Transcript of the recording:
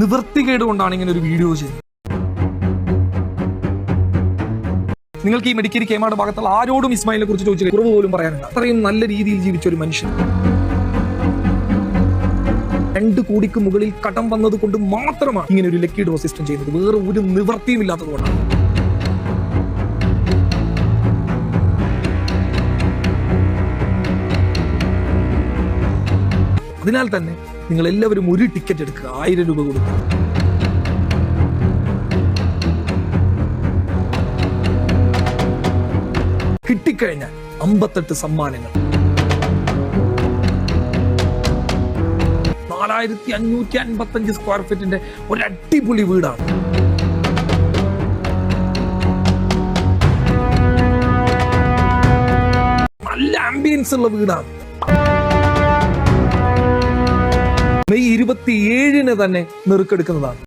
നിവൃത്തികേട് കൊണ്ടാണ് ഇങ്ങനെ ഒരു വീഡിയോ ചെയ്യുന്നത്. നിങ്ങൾക്ക് ഈ മെഡിക്കേരി കേമാട് ഭാഗത്തുള്ള ആരോടും ഇസ്മായിലിനെ കുറിച്ച് ചോദിച്ചില്ല. കുറവ് പോലും പറയാനില്ല. അത്രയും നല്ല രീതിയിൽ ജീവിച്ച ഒരു മനുഷ്യൻ. രണ്ട് കോടിക്ക് മുകളിൽ കടം വന്നത് കൊണ്ട് മാത്രമാണ് ഇങ്ങനെ ഒരു ലക്കി ഡോ സിസ്റ്റം ചെയ്യുന്നത്. വേറെ ഒരു നിവൃത്തിയും ഇല്ലാത്തത് കൊണ്ടാണ് അതിനാൽ തന്നെ നിങ്ങൾ എല്ലാവരും ഒരു ടിക്കറ്റ് എടുക്കുക. ആയിരം രൂപ കൊടുക്കുക. കിട്ടിക്കഴിഞ്ഞാൽ അമ്പത്തെട്ട് സമ്മാനങ്ങൾ. നാലായിരത്തി അഞ്ഞൂറ്റി അൻപത്തി അഞ്ച് സ്ക്വയർ ഫീറ്റിന്റെ ഒരു അടിപൊളി വീടാണ്. നല്ല ആംബിയൻസ് ഉള്ള വീടാണ്. മെയ് ഇരുപത്തിയേഴിന് തന്നെ നെറുക്കെടുക്കുന്നതാണ്.